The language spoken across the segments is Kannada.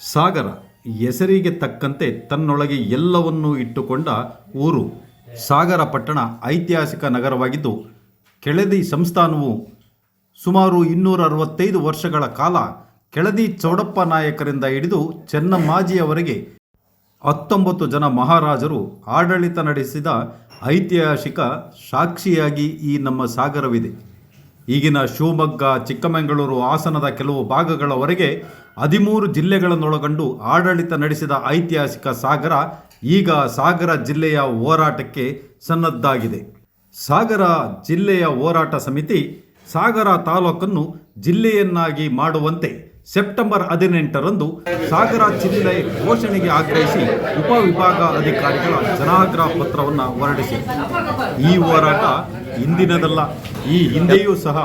ಸಾಗರ ಹೆಸರಿಗೆ ತಕ್ಕಂತೆ ತನ್ನೊಳಗೆ ಎಲ್ಲವನ್ನೂ ಇಟ್ಟುಕೊಂಡ ಊರು. ಸಾಗರ ಪಟ್ಟಣ ಐತಿಹಾಸಿಕ ನಗರವಾಗಿದ್ದು, ಕೆಳದಿ ಸಂಸ್ಥಾನವು ಸುಮಾರು ಇನ್ನೂರ ಅರವತ್ತೈದು ವರ್ಷಗಳ ಕಾಲ ಕೆಳದಿ ಚೌಡಪ್ಪ ನಾಯಕರಿಂದ ಹಿಡಿದು ಚೆನ್ನಮ್ಮಾಜಿಯವರೆಗೆ ಹತ್ತೊಂಬತ್ತು ಜನ ಮಹಾರಾಜರು ಆಡಳಿತ ನಡೆಸಿದ ಐತಿಹಾಸಿಕ ಸಾಕ್ಷಿಯಾಗಿ ಈ ನಮ್ಮ ಸಾಗರವಿದೆ. ಈಗಿನ ಶಿವಮೊಗ್ಗ, ಚಿಕ್ಕಮಗಳೂರು ಹಾಸನದ ಕೆಲವು ಭಾಗಗಳವರೆಗೆ ಹದಿಮೂರು ಜಿಲ್ಲೆಗಳನ್ನೊಳಗೊಂಡು ಆಡಳಿತ ನಡೆಸಿದ ಐತಿಹಾಸಿಕ ಸಾಗರ ಈಗ ಸಾಗರ ಜಿಲ್ಲೆಯ ಹೋರಾಟಕ್ಕೆ ಸನ್ನದ್ದಾಗಿದೆ ಸಾಗರ ಜಿಲ್ಲೆಯ ಹೋರಾಟ ಸಮಿತಿ ಸಾಗರ ತಾಲೂಕನ್ನು ಜಿಲ್ಲೆಯನ್ನಾಗಿ ಮಾಡುವಂತೆ ಸೆಪ್ಟೆಂಬರ್ ಹದಿನೆಂಟರಂದು ಸಾಗರ ಜಿಲ್ಲೆ ಘೋಷಣೆಗೆ ಆಗ್ರಹಿಸಿ ಉಪವಿಭಾಗ ಅಧಿಕಾರಿಗಳ ಜನಾಗ್ರಹ ಪತ್ರವನ್ನು ಹೊರಡಿಸಿ. ಈ ಹೋರಾಟ ಇಂದಿನದಲ್ಲ ಈ ಹಿಂದೆಯೂ ಸಹ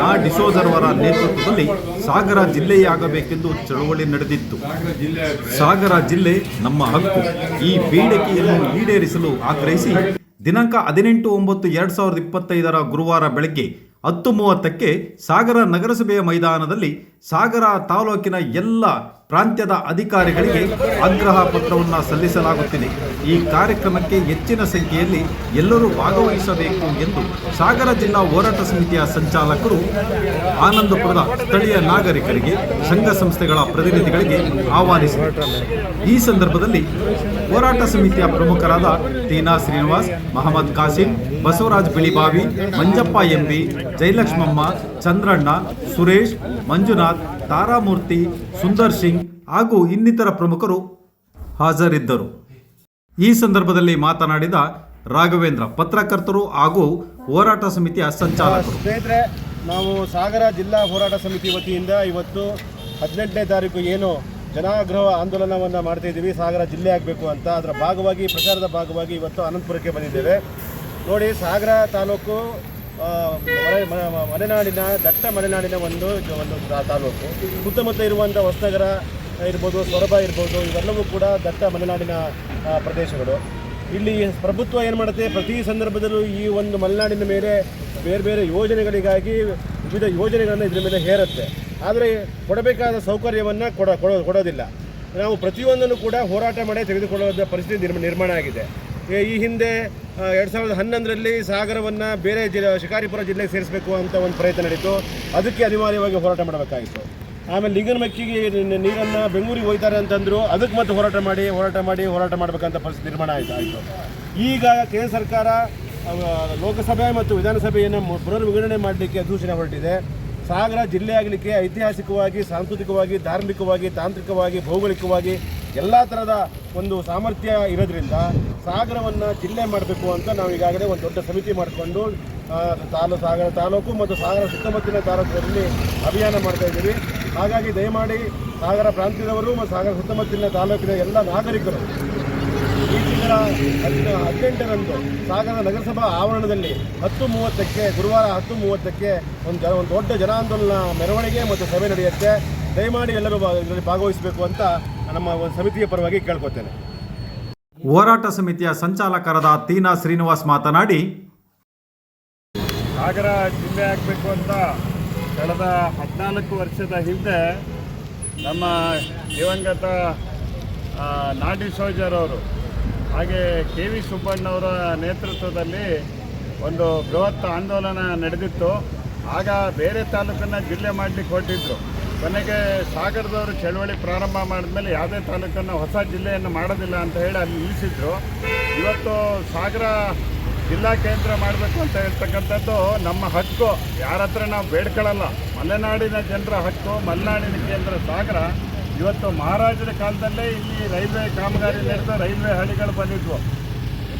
ನಾ ಡಿಸೋಜರ್ವರ ನೇತೃತ್ವದಲ್ಲಿ ಸಾಗರ ಜಿಲ್ಲೆಯಾಗಬೇಕೆಂದು ಚಳವಳಿ ನಡೆದಿತ್ತು. ಸಾಗರ ಜಿಲ್ಲೆ ನಮ್ಮ ಹಕ್ಕು. ಈ ಬೇಡಿಕೆಯನ್ನು ಈಡೇರಿಸಲು ಆಗ್ರಹಿಸಿ ದಿನಾಂಕ ಹದಿನೆಂಟು ಒಂಬತ್ತು ಎರಡು ಸಾವಿರದ ಇಪ್ಪತ್ತೈದರ ಗುರುವಾರ ಬೆಳಗ್ಗೆ ಹತ್ತು ಮೂವತ್ತಕ್ಕೆ ಸಾಗರ ನಗರಸಭೆಯ ಮೈದಾನದಲ್ಲಿ ಸಾಗರ ತಾಲೂಕಿನ ಎಲ್ಲ ಪ್ರಾಂತ್ಯದ ಅಧಿಕಾರಿಗಳಿಗೆ ಆಗ್ರಹ ಪತ್ರವನ್ನು ಸಲ್ಲಿಸಲಾಗುತ್ತಿದೆ. ಈ ಕಾರ್ಯಕ್ರಮಕ್ಕೆ ಹೆಚ್ಚಿನ ಸಂಖ್ಯೆಯಲ್ಲಿ ಎಲ್ಲರೂ ಭಾಗವಹಿಸಬೇಕು ಎಂದು ಸಾಗರ ಜಿಲ್ಲಾ ಹೋರಾಟ ಸಮಿತಿಯ ಸಂಚಾಲಕರು ಆನಂದಪುರದ ಸ್ಥಳೀಯ ನಾಗರಿಕರಿಗೆ ಸಂಘ ಸಂಸ್ಥೆಗಳ ಪ್ರತಿನಿಧಿಗಳಿಗೆ ಆಹ್ವಾನಿಸಿದರು. ಈ ಸಂದರ್ಭದಲ್ಲಿ ಹೋರಾಟ ಸಮಿತಿಯ ಪ್ರಮುಖರಾದ ತೀನಾ ಶ್ರೀನಿವಾಸ್, ಮಹಮ್ಮದ್ ಕಾಸಿಂ, ಬಸವರಾಜ್ ಬಿಳಿಬಾವಿ, ಮಂಜಪ್ಪ ಎಂಬಿ, ಜಯಲಕ್ಷ್ಮಮ್ಮ, ಚಂದ್ರಣ್ಣ, ಸುರೇಶ್, ಮಂಜುನಾಥ್ ತಾರಾಮೂರ್ತಿ, ಸುಂದರ್ ಸಿಂಗ್ ಹಾಗೂ ಇನ್ನಿತರ ಪ್ರಮುಖರು ಹಾಜರಿದ್ದರು. ಈ ಸಂದರ್ಭದಲ್ಲಿ ಮಾತನಾಡಿದ ರಾಘವೇಂದ್ರ, ಪತ್ರಕರ್ತರು ಹಾಗೂ ಹೋರಾಟ ಸಮಿತಿಯ ಸಂಚಾಲಕರು. ಸ್ನೇಹಿತರೆ, ನಾವು ಸಾಗರ ಜಿಲ್ಲಾ ಹೋರಾಟ ಸಮಿತಿ ವತಿಯಿಂದ ಇವತ್ತು ಹದಿನೆಂಟನೇ ತಾರೀಕು ಏನು ಜನಾಗ್ರಹ ಆಂದೋಲನವನ್ನು ಮಾಡ್ತಾ ಇದ್ದೀವಿ. ಸಾಗರ ಜಿಲ್ಲೆ ಆಗಬೇಕು ಅಂತ. ಅದರ ಭಾಗವಾಗಿ, ಪ್ರಚಾರದ ಭಾಗವಾಗಿ ಇವತ್ತು ಅನಂತಪುರಕ್ಕೆ ಬಂದಿದ್ದೇವೆ. ನೋಡಿ, ಸಾಗರ ತಾಲೂಕು ಮಲೆನಾಡಿನ, ದಟ್ಟ ಮಲೆನಾಡಿನ ಒಂದು ಒಂದು ತಾಲೂಕು. ಸುತ್ತಮುತ್ತ ಇರುವಂಥ ಹೊಸನಗರ ಇರ್ಬೋದು, ಸೊರಬ ಇರ್ಬೋದು, ಇವೆಲ್ಲವೂ ಕೂಡ ದಟ್ಟ ಮಲೆನಾಡಿನ ಪ್ರದೇಶಗಳು. ಇಲ್ಲಿ ಪ್ರಭುತ್ವ ಏನು ಮಾಡುತ್ತೆ? ಪ್ರತಿ ಸಂದರ್ಭದಲ್ಲೂ ಈ ಒಂದು ಮಲೆನಾಡಿನ ಮೇಲೆ ಬೇರೆ ಬೇರೆ ಯೋಜನೆಗಳಿಗಾಗಿ ವಿವಿಧ ಯೋಜನೆಗಳನ್ನು ಇದರ ಮೇಲೆ ಹೇರುತ್ತೆ. ಆದರೆ ಕೊಡಬೇಕಾದ ಸೌಕರ್ಯವನ್ನು ಕೊಡ ಕೊಡೋ ಕೊಡೋದಿಲ್ಲ. ನಾವು ಪ್ರತಿಯೊಂದನ್ನು ಕೂಡ ಹೋರಾಟ ಮಾಡಿ ತೆಗೆದುಕೊಳ್ಳುವಂಥ ಪರಿಸ್ಥಿತಿ ನಿರ್ಮ ನಿರ್ಮಾಣ ಆಗಿದೆ. ಈ- ಹಿಂದೆ ಎರಡು ಸಾವಿರದ ಹನ್ನೊಂದರಲ್ಲಿ ಸಾಗರವನ್ನು ಬೇರೆ ಜಿಲ್ಲೆ, ಶಿಕಾರಿಪುರ ಜಿಲ್ಲೆಗೆ ಸೇರಿಸಬೇಕು ಅಂತ ಒಂದು ಪ್ರಯತ್ನ ನಡೀತು. ಅದಕ್ಕೆ ಅನಿವಾರ್ಯವಾಗಿ ಹೋರಾಟ ಮಾಡಬೇಕಾಗಿತ್ತು. ಆಮೇಲೆ ಲಿಂಗನಮಕ್ಕಿಗೆ ನೀರನ್ನು ಬೆಂಗಳೂರಿಗೆ ಹೋಯ್ತಾರೆ ಅಂತಂದರು, ಅದಕ್ಕೆ ಮತ್ತೆ ಹೋರಾಟ ಮಾಡಿ ಹೋರಾಟ ಮಾಡಿ, ಹೋರಾಟ ಮಾಡಬೇಕಂತ ಪರಿಸ್ಥಿತಿ ನಿರ್ಮಾಣ ಆಯಿತು ಆಯಿತು. ಈಗ ಕೇಂದ್ರ ಸರ್ಕಾರ ಲೋಕಸಭೆ ಮತ್ತು ವಿಧಾನಸಭೆಯನ್ನು ಪುನರ್ವಿಂಗಡಣೆ ಮಾಡಲಿಕ್ಕೆ ಅಧಿಸೂಚನೆ ಹೊರಟಿದೆ. ಸಾಗರ ಜಿಲ್ಲೆಯಾಗಲಿಕ್ಕೆ ಐತಿಹಾಸಿಕವಾಗಿ, ಸಾಂಸ್ಕೃತಿಕವಾಗಿ, ಧಾರ್ಮಿಕವಾಗಿ, ತಾಂತ್ರಿಕವಾಗಿ, ಭೌಗೋಳಿಕವಾಗಿ ಎಲ್ಲ ಥರದ ಒಂದು ಸಾಮರ್ಥ್ಯ ಇರೋದ್ರಿಂದ ಸಾಗರವನ್ನು ಜಿಲ್ಲೆ ಮಾಡಬೇಕು ಅಂತ ನಾವು ಈಗಾಗಲೇ ಒಂದು ದೊಡ್ಡ ಸಮಿತಿ ಮಾಡಿಕೊಂಡು ತಾಲೂ, ಸಾಗರ ತಾಲೂಕು ಮತ್ತು ಸಾಗರ ಸುತ್ತಮುತ್ತಲಿನ ತಾಲೂಕುಗಳಲ್ಲಿ ಅಭಿಯಾನ ಮಾಡ್ತಾ ಇದ್ದೀವಿ. ಹಾಗಾಗಿ ದಯಮಾಡಿ ಸಾಗರ ಪ್ರಾಂತ್ಯದವರು ಮತ್ತು ಸಾಗರ ಸುತ್ತಮುತ್ತಲಿನ ತಾಲೂಕಿನ ಎಲ್ಲ ನಾಗರಿಕರು ಈ ತಿಂಗಳ ಹದಿನ, ಹದಿನೆಂಟರಂದು ಸಾಗರ ನಗರಸಭಾ ಆವರಣದಲ್ಲಿ ಹತ್ತು ಮೂವತ್ತಕ್ಕೆ, ಗುರುವಾರ ಹತ್ತು ಮೂವತ್ತಕ್ಕೆ ಒಂದು ಒಂದು ದೊಡ್ಡ ಜನಾಂದೋಲನ ಮೆರವಣಿಗೆ ಮತ್ತು ಸಭೆ ನಡೆಯುತ್ತೆ. ದಯಮಾಡಿ ಎಲ್ಲರೂ ಇದರಲ್ಲಿ ಭಾಗವಹಿಸಬೇಕು ಅಂತ ನಮ್ಮ ಒಂದು ಸಮಿತಿಯ ಪರವಾಗಿ ಕೇಳ್ಕೊತೇನೆ. ಹೋರಾಟ ಸಮಿತಿಯ ಸಂಚಾಲಕರಾದ ತೀನಾ ಶ್ರೀನಿವಾಸ್ ಮಾತನಾಡಿ ಸಾಗರ ಜಿಲ್ಲೆ ಆಗಬೇಕು ಅಂತ ಕಳೆದ ಹದಿನಾಲ್ಕು ವರ್ಷದ ಹಿಂದೆ ನಮ್ಮ ದಿವಂಗತ ನಾಡಿ ಸೋಜರ್ ಅವರು ಹಾಗೆ ಕೆ ವಿ ಸುಬ್ಬಣ್ಣವರ ನೇತೃತ್ವದಲ್ಲಿ ಒಂದು ಬೃಹತ್ ಆಂದೋಲನ ನಡೆದಿತ್ತು. ಆಗ ಬೇರೆ ತಾಲೂಕನ್ನು ಜಿಲ್ಲೆ ಮಾಡಲಿಕ್ಕೆ ಹೊರಟಿದ್ರು. ಕೊನೆಗೆ ಸಾಗರದವರು ಚಳವಳಿ ಪ್ರಾರಂಭ ಮಾಡಿದ್ಮೇಲೆ ಯಾವುದೇ ತಾಲೂಕನ್ನು ಹೊಸ ಜಿಲ್ಲೆಯನ್ನು ಮಾಡೋದಿಲ್ಲ ಅಂತ ಹೇಳಿ ಅಲ್ಲಿ ನಿಲ್ಲಿಸಿದ್ರು. ಇವತ್ತು ಸಾಗರ ಜಿಲ್ಲಾ ಕೇಂದ್ರ ಮಾಡಬೇಕು ಅಂತ ಹೇಳ್ತಕ್ಕಂಥದ್ದು ನಮ್ಮ ಹಕ್ಕು. ಯಾರ ಹತ್ರ ನಾವು ಬೇಡ್ಕೊಳ್ಳಲ್ಲ. ಮಲೆನಾಡಿನ ಜನರ ಹಕ್ಕು, ಮಲೆನಾಡಿನ ಕೇಂದ್ರ ಸಾಗರ. ಇವತ್ತು ಮಹಾರಾಜರ ಕಾಲದಲ್ಲೇ ಇಲ್ಲಿ ರೈಲ್ವೆ ಕಾಮಗಾರಿ ನಡೆದು ರೈಲ್ವೆ ಹಳಿಗಳು ಬಂದಿದ್ವು.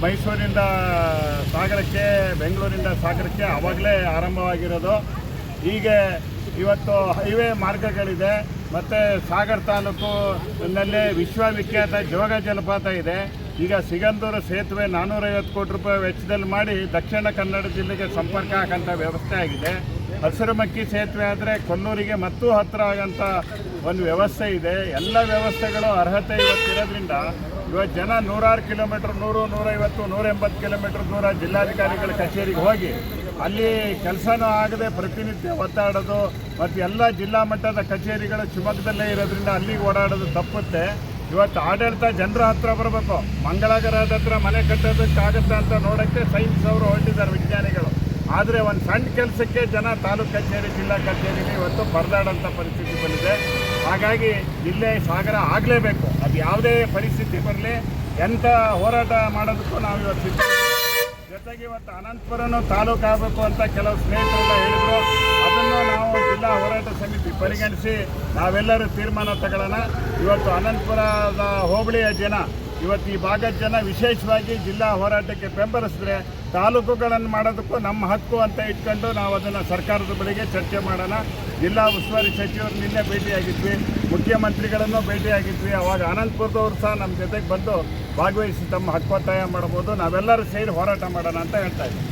ಮೈಸೂರಿಂದ ಸಾಗರಕ್ಕೆ, ಬೆಂಗಳೂರಿಂದ ಸಾಗರಕ್ಕೆ ಆವಾಗಲೇ ಆರಂಭವಾಗಿರೋದು. ಹೀಗೆ ಇವತ್ತು ಹೈವೇ ಮಾರ್ಗಗಳಿದೆ, ಮತ್ತು ಸಾಗರ ತಾಲೂಕಿನಲ್ಲೇ ವಿಶ್ವವಿಖ್ಯಾತ ಜೋಗ ಜಲಪಾತ ಇದೆ. ಈಗ ಸಿಗಂದೂರು ಸೇತುವೆ ನಾನ್ನೂರೈವತ್ತು ಕೋಟಿ ರೂಪಾಯಿ ವೆಚ್ಚದಲ್ಲಿ ಮಾಡಿ ದಕ್ಷಿಣ ಕನ್ನಡ ಜಿಲ್ಲೆಗೆ ಸಂಪರ್ಕ ಆಗಂಥ ವ್ಯವಸ್ಥೆ ಆಗಿದೆ. ಹಸಿರುಮಕ್ಕಿ ಸೇತುವೆ ಆದರೆ ಕೊಲ್ಲೂರಿಗೆ ಮತ್ತೂ ಹತ್ತಿರ ಆಗಂಥ ಒಂದು ವ್ಯವಸ್ಥೆ ಇದೆ. ಎಲ್ಲ ವ್ಯವಸ್ಥೆಗಳು ಅರ್ಹತೆ ಇವತ್ತಿರೋದ್ರಿಂದ ಇವತ್ತು ಜನ ನೂರಾರು ಕಿಲೋಮೀಟ್ರ್, ನೂರು, ನೂರೈವತ್ತು ನೂರ ಎಂಬತ್ತು ಕಿಲೋಮೀಟ್ರ್ ದೂರ ಜಿಲ್ಲಾಧಿಕಾರಿಗಳ ಕಚೇರಿಗೆ ಹೋಗಿ ಅಲ್ಲಿ ಕೆಲಸನೂ ಆಗದೆ ಪ್ರತಿನಿತ್ಯ ಒತ್ತಾಡೋದು ಮತ್ತು ಎಲ್ಲ ಜಿಲ್ಲಾ ಮಟ್ಟದ ಕಚೇರಿಗಳು ಶಿವಮೊಗ್ಗದಲ್ಲೇ ಇರೋದ್ರಿಂದ ಅಲ್ಲಿಗೆ ಓಡಾಡೋದು ತಪ್ಪುತ್ತೆ. ಇವತ್ತು ಆಡಳಿತ ಜನರ ಹತ್ರ ಬರಬೇಕು. ಮಂಗಳಾಗರದ ಹತ್ರ ಮನೆ ಕಟ್ಟೋದಕ್ಕಾಗತ್ತೆ ಅಂತ ನೋಡೋಕ್ಕೆ ಸೈನ್ಸ್ ಅವರು ಹೊರಟಿದ್ದಾರೆ ವಿಜ್ಞಾನಿಗಳು. ಆದರೆ ಒಂದು ಸಣ್ಣ ಕೆಲಸಕ್ಕೆ ಜನ ತಾಲೂಕು ಕಚೇರಿ, ಜಿಲ್ಲಾ ಕಚೇರಿಲಿ ಇವತ್ತು ಪರದಾಡೋಂಥ ಪರಿಸ್ಥಿತಿ ಬಂದಿದೆ. ಹಾಗಾಗಿ ಜಿಲ್ಲೆ ಸಾಗರ ಆಗಲೇಬೇಕು. ಅದು ಯಾವುದೇ ಪರಿಸ್ಥಿತಿ ಬರಲಿ ಎಂಥ ಹೋರಾಟ ಮಾಡೋದಕ್ಕೂ ನಾವು ಇವತ್ತು ಜೊತೆಗೆ ಇವತ್ತು ಅನಂತಪುರನು ತಾಲೂಕು ಆಗಬೇಕು ಅಂತ ಕೆಲವು ಸ್ನೇಹಿತರೆಲ್ಲ ಹೇಳಿದ್ರು. ಅದನ್ನು ನಾವು ಜಿಲ್ಲಾ ಹೋರಾಟ ಸಮಿತಿ ಪರಿಗಣಿಸಿ ನಾವೆಲ್ಲರೂ ತೀರ್ಮಾನ ತಗೊಳ್ಳೋಣ. ಇವತ್ತು ಅನಂತಪುರದ ಹೋಬಳಿಯ ಜನ ಇವತ್ತು ಈ ಭಾಗದ ಜನ ವಿಶೇಷವಾಗಿ ಜಿಲ್ಲಾ ಹೋರಾಟಕ್ಕೆ ಬೆಂಬಲಿಸಿದ್ರೆ ತಾಲೂಕುಗಳನ್ನು ಮಾಡೋದಕ್ಕೂ ನಮ್ಮ ಹಕ್ಕು ಅಂತ ಇಟ್ಕೊಂಡು ನಾವು ಅದನ್ನು ಸರ್ಕಾರದ ಬಳಿಗೆ ಚರ್ಚೆ ಮಾಡೋಣ. ಜಿಲ್ಲಾ ಉಸ್ತುವಾರಿ ಸಚಿವರು ನಿನ್ನೆ ಭೇಟಿಯಾಗಿದ್ವಿ. ಮುಖ್ಯಮಂತ್ರಿಗಳನ್ನು ಭೇಟಿಯಾಗಿದ್ವಿ. ಅವಾಗ ಅನಂತಪುರದವರು ಸಹ ನಮ್ಮ ಜೊತೆಗೆ ಬಂದು ಭಾಗವಹಿಸಿ ತಮ್ಮ ಹಕ್ಕೊತ್ತಾಯ ಮಾಡ್ಬೋದು. ನಾವೆಲ್ಲರೂ ಸೇರಿ ಹೋರಾಟ ಮಾಡೋಣ ಅಂತ ಹೇಳ್ತಾ ಇದ್ದೀವಿ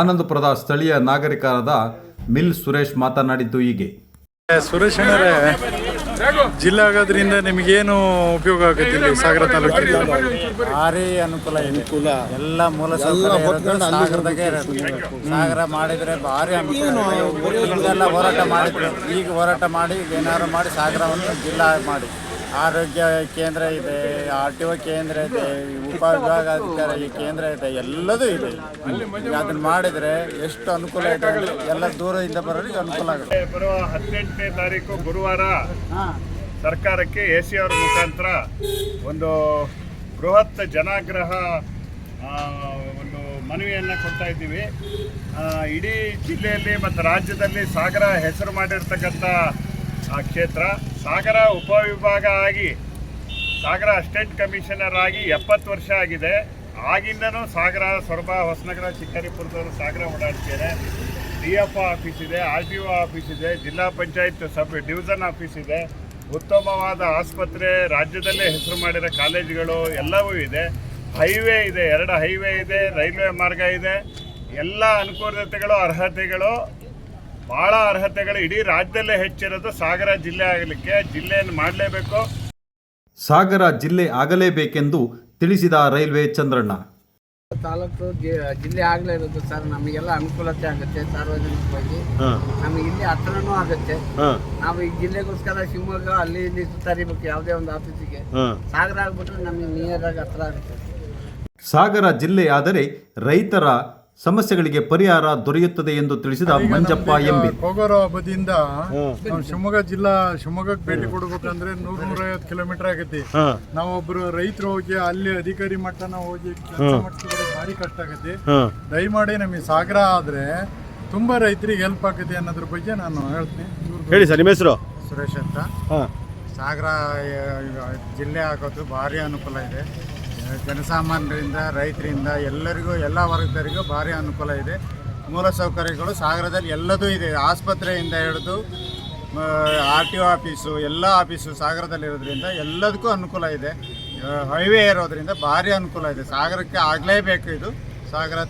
ಆನಂದಪುರದ ಸ್ಥಳೀಯ ನಾಗರಿಕರಾದ ಮಿಲ್ ಸುರೇಶ್ ಮಾತನಾಡಿದ್ದು ಹೀಗೆ. ಸುರೇಶ್ ಜಿಲ್ಲೆ ಆಗೋದ್ರಿಂದ ನಿಮಗೇನು ಉಪಯೋಗ ಆಗುತ್ತೆ ಇಲ್ಲಿ ಸಾಗರ ತಾಲೂಕಿಗೆ? ಭಾರಿ ಅನುಕೂಲ ಅನುಕೂಲ. ಎಲ್ಲ ಮೂಲ ಸಾಗರದಾಗೆ ಸಾಗರ ಮಾಡಿದ್ರೆ ಭಾರಿ ಅನುಕೂಲ ಹೋರಾಟ ಮಾಡಿದ್ರು ಈಗ ಹೋರಾಟ ಮಾಡಿ ಏನಾದ್ರು ಮಾಡಿ ಸಾಗರವನ್ನು ಜಿಲ್ಲಾ ಮಾಡಿ. ಆರೋಗ್ಯ ಕೇಂದ್ರ ಇದೆ ಆರ್ ಟಿ ಒ ಕೇಂದ್ರ ಇದೆ ಉಪವಿಭಾಗಾಧಿಕಾರಿ ಕೇಂದ್ರ ಇದೆ ಎಲ್ಲದೂ ಇದೆ. ಅದನ್ನ ಮಾಡಿದ್ರೆ ಎಷ್ಟು ಅನುಕೂಲ ಇದೆ ಎಲ್ಲ ದೂರದಿಂದ ಬರೋರಿಗೆ ಅನುಕೂಲ ಆಗುತ್ತೆ. ಬರುವ ಹದಿನೆಂಟನೇ ತಾರೀಕು ಗುರುವಾರ ಸರ್ಕಾರಕ್ಕೆ ಎ ಸಿ ಅವರ ಮುಖಾಂತರ ಒಂದು ಬೃಹತ್ ಜನಾಗ್ರಹ ಒಂದು ಮನವಿಯನ್ನು ಕೊಡ್ತಾ ಇದ್ದೀವಿ. ಇಡೀ ಜಿಲ್ಲೆಯಲ್ಲಿ ಮತ್ತು ರಾಜ್ಯದಲ್ಲಿ ಸಾಗರ ಹೆಸರು ಮಾಡಿರ್ತಕ್ಕಂಥ ಆ ಕ್ಷೇತ್ರ. ಸಾಗರ ಉಪವಿಭಾಗ ಆಗಿ ಸಾಗರ ಸ್ಟೇಟ್ ಕಮಿಷನರ್ ಆಗಿ ಎಪ್ಪತ್ತು ವರ್ಷ ಆಗಿದೆ. ಆಗಿಂದನೂ ಸಾಗರ, ಸೊರಬ, ಹೊಸನಗರ, ಚಿಕ್ಕರಿಪುರದವರು ಸಾಗರ ಓಡಾಡ್ತಿದ್ದಾರೆ. ಡಿ ಎಫ್ ಆಫೀಸ್ ಇದೆ, ಆರ್ ಟಿ ಒ ಆಫೀಸ್ ಇದೆ, ಜಿಲ್ಲಾ ಪಂಚಾಯತ್ ಸಬ್ ಡಿವಿಷನ್ ಆಫೀಸ್ ಇದೆ. ಉತ್ತಮವಾದ ಆಸ್ಪತ್ರೆ, ರಾಜ್ಯದಲ್ಲೇ ಹೆಸರು ಮಾಡಿರೋ ಕಾಲೇಜುಗಳು ಎಲ್ಲವೂ ಇದೆ. ಹೈವೇ ಇದೆ, ಎರಡು ಹೈವೇ ಇದೆ, ರೈಲ್ವೆ ಮಾರ್ಗ ಇದೆ. ಎಲ್ಲ ಅನುಕೂಲತೆಗಳು, ಅರ್ಹತೆಗಳು ಭಾಳ ಅರ್ಹತೆಗಳು ಇಡೀ ರಾಜ್ಯದಲ್ಲೇ ಹೆಚ್ಚಿರೋದು ಸಾಗರ ಜಿಲ್ಲೆ ಆಗಲಿಕ್ಕೆ. ಜಿಲ್ಲೆಯನ್ನು ಮಾಡಲೇಬೇಕು. ಸಾಗರ ಜಿಲ್ಲೆ ಆಗಲೇಬೇಕೆಂದು ತಿಳಿಸಿದ ರೈಲ್ವೆ ಚಂದ್ರಣ್ಣ. ತಾಲೂಕು ಜಿಲ್ಲೆ ಆಗಲೇ ಇರೋದು ಸರ್. ನಮಗೆಲ್ಲ ಅನುಕೂಲತೆ ಆಗುತ್ತೆ ಸಾರ್ವಜನಿಕವಾಗಿ. ನಮಗೆ ಇಲ್ಲಿ ಹತ್ರನೂ ಆಗುತ್ತೆ. ನಾವು ಈ ಜಿಲ್ಲೆಗೋಸ್ಕರ ಶಿವಮೊಗ್ಗ ಅಲ್ಲಿ ಇಲ್ಲಿ ಸುತ್ತಾರಿಬೇಕು ಯಾವುದೇ ಒಂದು ಆಫೀಸಿಗೆ. ಸಾಗರ ಆಗ್ಬಿಟ್ರೆ ನಮಗೆ ನಿಯರ್ ಆಗಿ ಹತ್ರ ಆಗುತ್ತೆ. ಸಾಗರ ಜಿಲ್ಲೆ ಆದರೆ ರೈತರ ಸಮಸ್ಯೆಗಳಿಗೆ ಪರಿಹಾರ ದೊರೆಯುತ್ತದೆ ಎಂದು ತಿಳಿಸಿದ ಮಂಜಪ್ಪ ಎಂಬಿ. ಹೋಗೋರೋ ಬದಿಯಿಂದ ನಾವು ಶಿವಮೊಗ್ಗ ಜಿಲ್ಲಾ ಶಿವಮೊಗ್ಗಕ್ಕೆ ಭೇಟಿ ಕೊಡ್ಬೇಕಂದ್ರೆ ನೂರ ನೂರೈವತ್ತು ಕಿಲೋಮೀಟರ್ ಆಗತ್ತೆ ನಾವೊಬ್ರು ರೈತರು ಹೋಗಿ ಅಲ್ಲಿ ಅಧಿಕಾರಿ ಮಟ್ಟನ ಹೋಗಿ ಕೆಲಸ ಮಾಡ್ತಿದ್ರೆ ಭಾರಿ ಕಷ್ಟ ಆಗತ್ತೆ ದಯಮಾಡಿ ನಮಗೆ ಸಾಗರ ಆದ್ರೆ ತುಂಬಾ ರೈತರಿಗೆ ಹೆಲ್ಪ್ ಆಗುತ್ತೆ ಅನ್ನೋದ್ರ ಬಗ್ಗೆ ನಾನು ಹೇಳ್ತೀನಿ. ಹೇಳಿ ಸರ್ ನಿಮ್ಮ ಹೆಸರು? ಸುರೇಶ್ ಅಂತ. ಸಾಗರ ಜಿಲ್ಲೆ ಆಗೋದು ಭಾರಿ ಅನುಕೂಲ ಇದೆ. ಜನಸಾಮಾನ್ಯರಿಂದ, ರೈತರಿಂದ, ಎಲ್ಲರಿಗೂ, ಎಲ್ಲ ವರ್ಗದವರಿಗೂ ಭಾರಿ ಅನುಕೂಲ ಇದೆ. ಮೂಲ ಸೌಕರ್ಯಗಳು ಸಾಗರದಲ್ಲಿ ಎಲ್ಲದೂ ಇದೆ. ಆಸ್ಪತ್ರೆಯಿಂದ ಹಿಡಿದು ಆರ್ ಟಿ ಒ ಆಫೀಸು, ಎಲ್ಲ ಆಫೀಸು ಸಾಗರದಲ್ಲಿರೋದ್ರಿಂದ ಎಲ್ಲದಕ್ಕೂ ಅನುಕೂಲ ಇದೆ. ಹೈವೇ ಇರೋದ್ರಿಂದ ಭಾರಿ ಅನುಕೂಲ ಇದೆ. ಸಾಗರಕ್ಕೆ ಆಗಲೇಬೇಕು ಇದು. ಸಾಗರ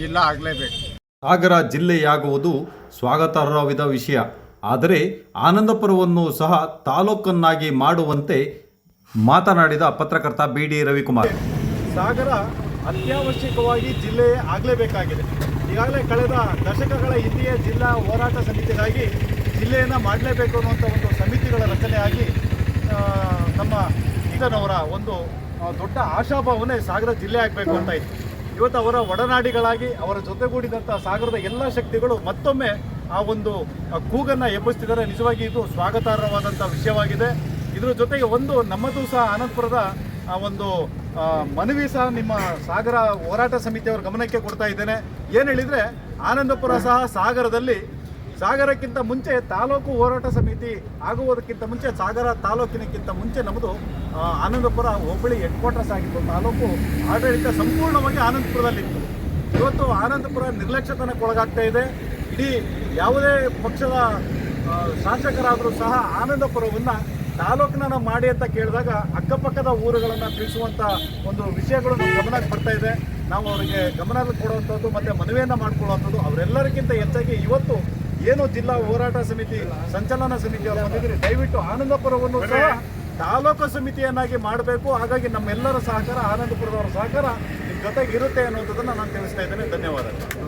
ಜಿಲ್ಲಾ ಆಗಲೇಬೇಕು. ಸಾಗರ ಜಿಲ್ಲೆಯಾಗುವುದು ಸ್ವಾಗತಾರ್ಹವಿದ ವಿಷಯ. ಆದರೆ ಆನಂದಪುರವನ್ನು ಸಹ ತಾಲೂಕನ್ನಾಗಿ ಮಾಡುವಂತೆ ಮಾತನಾಡಿದ ಪತ್ರಕರ್ತ ಬಿ ಡಿ ರವಿಕುಮಾರ್. ಸಾಗರ ಅತ್ಯವಶ್ಯಕವಾಗಿ ಜಿಲ್ಲೆ ಆಗಲೇಬೇಕಾಗಿದೆ. ಈಗಾಗಲೇ ಕಳೆದ ದಶಕಗಳ ಹಿಂದೆಯೇ ಜಿಲ್ಲಾ ಹೋರಾಟ ಸಮಿತಿಗಾಗಿ ಜಿಲ್ಲೆಯನ್ನು ಮಾಡಲೇಬೇಕು ಅನ್ನುವಂಥ ಒಂದು ಸಮಿತಿಗಳ ರಚನೆಯಾಗಿ ನಮ್ಮ ಈಗನವರ ಒಂದು ದೊಡ್ಡ ಆಶಾಭಾವನೆ ಸಾಗರ ಜಿಲ್ಲೆ ಆಗಬೇಕು ಅಂತ ಇತ್ತು ಇವತ್ತು ಅವರ ಒಡನಾಡಿಗಳಾಗಿ, ಅವರ ಜೊತೆಗೂಡಿದಂಥ ಸಾಗರದ ಎಲ್ಲ ಶಕ್ತಿಗಳು ಮತ್ತೊಮ್ಮೆ ಆ ಒಂದು ಕೂಗನ್ನು ಎಬ್ಬಿಸ್ತಿದ್ದಾರೆ. ನಿಜವಾಗಿ ಇದು ಸ್ವಾಗತಾರ್ಹವಾದಂಥ ವಿಷಯವಾಗಿದೆ. ಇದ್ರ ಜೊತೆಗೆ ಒಂದು ನಮ್ಮದು ಸಹ ಆನಂದಪುರದ ಒಂದು ಮನವಿ ಸಹ ನಿಮ್ಮ ಸಾಗರ ಹೋರಾಟ ಸಮಿತಿಯವರ ಗಮನಕ್ಕೆ ಕೊಡ್ತಾ ಇದ್ದೇನೆ. ಏನು ಹೇಳಿದರೆ, ಆನಂದಪುರ ಸಹ ಸಾಗರದಲ್ಲಿ, ಸಾಗರಕ್ಕಿಂತ ಮುಂಚೆ ತಾಲೂಕು ಹೋರಾಟ ಸಮಿತಿ ಆಗುವುದಕ್ಕಿಂತ ಮುಂಚೆ, ಸಾಗರ ತಾಲೂಕಿನಕ್ಕಿಂತ ಮುಂಚೆ ನಮ್ಮದು ಆನಂದಪುರ ಹೋಬಳಿ ಹೆಡ್ ಕ್ವಾರ್ಟರ್ಸ್ ಆಗಿತ್ತು. ತಾಲೂಕು ಆಡಳಿತ ಸಂಪೂರ್ಣವಾಗಿ ಆನಂದಪುರದಲ್ಲಿತ್ತು. ಇವತ್ತು ಆನಂದಪುರ ನಿರ್ಲಕ್ಷ್ಯತನಕ್ಕೆ ಒಳಗಾಗ್ತಾ ಇದೆ. ಇಡೀ ಯಾವುದೇ ಪಕ್ಷದ ಶಾಸಕರಾದರೂ ಸಹ ಆನಂದಪುರವನ್ನು ತಾಲೂಕಿನ ಮಾಡಿ ಅಂತ ಕೇಳಿದಾಗ ಅಕ್ಕಪಕ್ಕದ ಊರುಗಳನ್ನು ತಿಳಿಸುವಂಥ ಒಂದು ವಿಷಯಗಳು ನಮ್ಮ ಗಮನಕ್ಕೆ ಬರ್ತಾ ಇದೆ. ನಾವು ಅವರಿಗೆ ಗಮನ ಕೊಡುವಂಥದ್ದು ಮತ್ತೆ ಮನವಿಯನ್ನು ಮಾಡಿಕೊಳ್ಳುವಂಥದ್ದು ಅವರೆಲ್ಲರಿಗಿಂತ ಹೆಚ್ಚಾಗಿ ಇವತ್ತು ಏನು ಜಿಲ್ಲಾ ಹೋರಾಟ ಸಮಿತಿ, ಸಂಚಲನ ಸಮಿತಿಯವರು ಬಂದಿದ್ದೀರಿ ದಯವಿಟ್ಟು ಆನಂದಪುರವನ್ನು ಸಹ ತಾಲೂಕು ಸಮಿತಿಯನ್ನಾಗಿ ಮಾಡಬೇಕು. ಹಾಗಾಗಿ ನಮ್ಮೆಲ್ಲರ ಸಹಕಾರ, ಆನಂದಪುರದವರ ಸಹಕಾರ ಜೊತೆಗೆ ಇರುತ್ತೆ ಅನ್ನೋದನ್ನ ನಾನು ತಿಳಿಸ್ತಾ ಇದ್ದೇನೆ. ಧನ್ಯವಾದಗಳು.